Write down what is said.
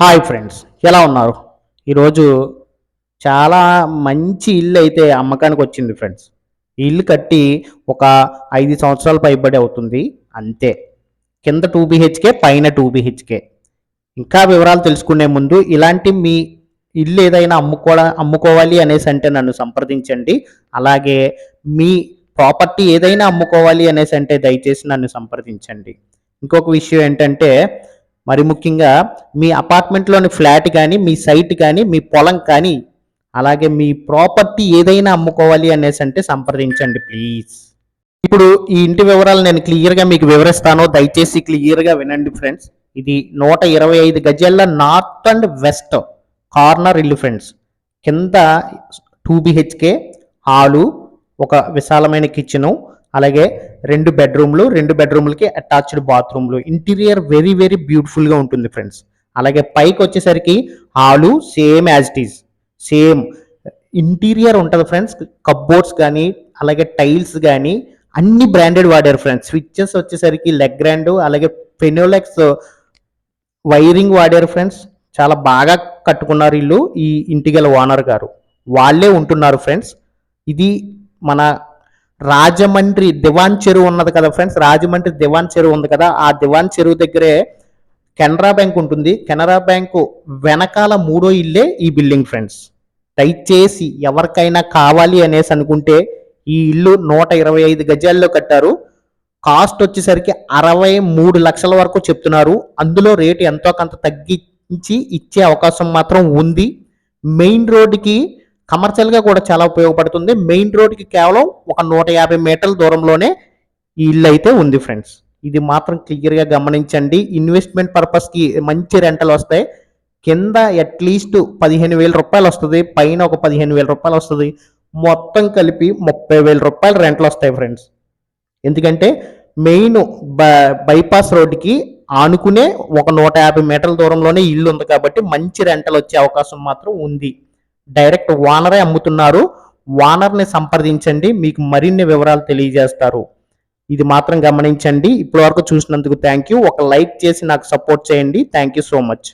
Hi friends ఎలా ఉన్నారు? ఈరోజు చాలా మంచి ఇల్లు అయితే అమ్మకానికి వచ్చింది ఫ్రెండ్స్. ఈ ఇల్లు కట్టి ఒక ఐదు సంవత్సరాల పైబడి అవుతుంది అంతే. కింద టూ బిహెచ్కే పైన టూ బిహెచ్కే. ఇంకా వివరాలు తెలుసుకునే ముందు ఇలాంటి మీ ఇల్లు ఏదైనా అమ్ముకోవడా అమ్ముకోవాలి అనేసి అంటే నన్ను సంప్రదించండి. అలాగే మీ ప్రాపర్టీ ఏదైనా అమ్ముకోవాలి అనేసి అంటే దయచేసి నన్ను సంప్రదించండి. ఇంకొక విషయం ఏంటంటే మరి ముఖ్యంగా మీ అపార్ట్మెంట్లోని ఫ్లాట్ కానీ మీ సైట్ కానీ మీ పొలం కానీ అలాగే మీ ప్రాపర్టీ ఏదైనా అమ్ముకోవాలి అనేసి అంటే సంప్రదించండి ప్లీజ్. ఇప్పుడు ఈ ఇంటి వివరాలు నేను క్లియర్గా మీకు వివరిస్తాను. దయచేసి క్లియర్గా వినండి ఫ్రెండ్స్. ఇది నూట ఇరవై ఐదు గజాల నార్త్ అండ్ వెస్ట్ కార్నర్ ఇల్లు ఫ్రెండ్స్. కింద టూ బిహెచ్కే హాలు ఒక విశాలమైన కిచెను అలాగే రెండు బెడ్రూమ్లు రెండు బెడ్రూమ్లకి అటాచ్డ్ బాత్రూమ్లు ఇంటీరియర్ వెరీ వెరీ బ్యూటిఫుల్గా ఉంటుంది ఫ్రెండ్స్ అలాగే పైకి వచ్చేసరికి hall same as it is same interior ఉంటుంది ఫ్రెండ్స్ కబ్బోర్డ్స్ కానీ అలాగే టైల్స్ కానీ అన్ని బ్రాండెడ్ వాడారు ఫ్రెండ్స్ స్విచ్చెస్ వచ్చేసరికి లెగ్ గ్రాండ్ అలాగే ఫెనోలెక్స్ వైరింగ్ వాడారు ఫ్రెండ్స్ చాలా బాగా కట్టుకున్నారు ఇల్లు ఈ ఇంటిగల ఓనర్ గారు. వాళ్ళే ఉంటున్నారు ఫ్రెండ్స్ ఇది మన రాజమండ్రి దివాన్ చెరువు ఉన్నది కదా ఫ్రెండ్స్ రాజమండ్రి దివాన్ చెరువు ఉంది కదా ఆ దివాన్ చెరువు దగ్గరే కెనరా బ్యాంక్ ఉంటుంది. కెనరా బ్యాంకు వెనకాల మూడో ఇల్లే ఈ బిల్డింగ్ ఫ్రెండ్స్. దయచేసి ఎవరికైనా కావాలి అనేసి అనుకుంటే ఈ ఇల్లు నూట ఇరవై ఐదు గజాల్లో కట్టారు. కాస్ట్ వచ్చేసరికి అరవై మూడు లక్షల వరకు చెప్తున్నారు. అందులో రేటు ఎంతో కొంత తగ్గించి ఇచ్చే అవకాశం మాత్రం ఉంది. మెయిన్ రోడ్డుకి కమర్షియల్గా కూడా చాలా ఉపయోగపడుతుంది. మెయిన్ రోడ్కి కేవలం ఒక నూట యాభై మీటర్ల దూరంలోనే ఈ ఇల్లు అయితే ఉంది ఫ్రెండ్స్ ఇది మాత్రం క్లియర్గా గమనించండి. ఇన్వెస్ట్మెంట్ పర్పస్కి మంచి రెంటలు వస్తాయి. కింద అట్లీస్ట్ పదిహేను వేల రూపాయలు వస్తుంది. పైన ఒక పదిహేను వేల రూపాయలు వస్తుంది. మొత్తం కలిపి ముప్పై వేల రూపాయలు రెంట్లు వస్తాయి ఫ్రెండ్స్ ఎందుకంటే మెయిన్ బైపాస్ రోడ్డుకి ఆనుకునే ఒక నూట యాభై మీటర్ల దూరంలోనే ఇల్లు ఉంది కాబట్టి మంచి రెంటలు వచ్చే అవకాశం మాత్రం ఉంది. డైరెక్ట్ వానరే అమ్ముతున్నారు. వానర్ని సంప్రదించండి. మీకు మరిన్ని వివరాలు తెలియజేస్తారు. ఇది మాత్రం గమనించండి. ఇప్పటివరకు చూసినందుకు థ్యాంక్ యూ. ఒక లైక్ చేసి నాకు సపోర్ట్ చేయండి. Thank you so much.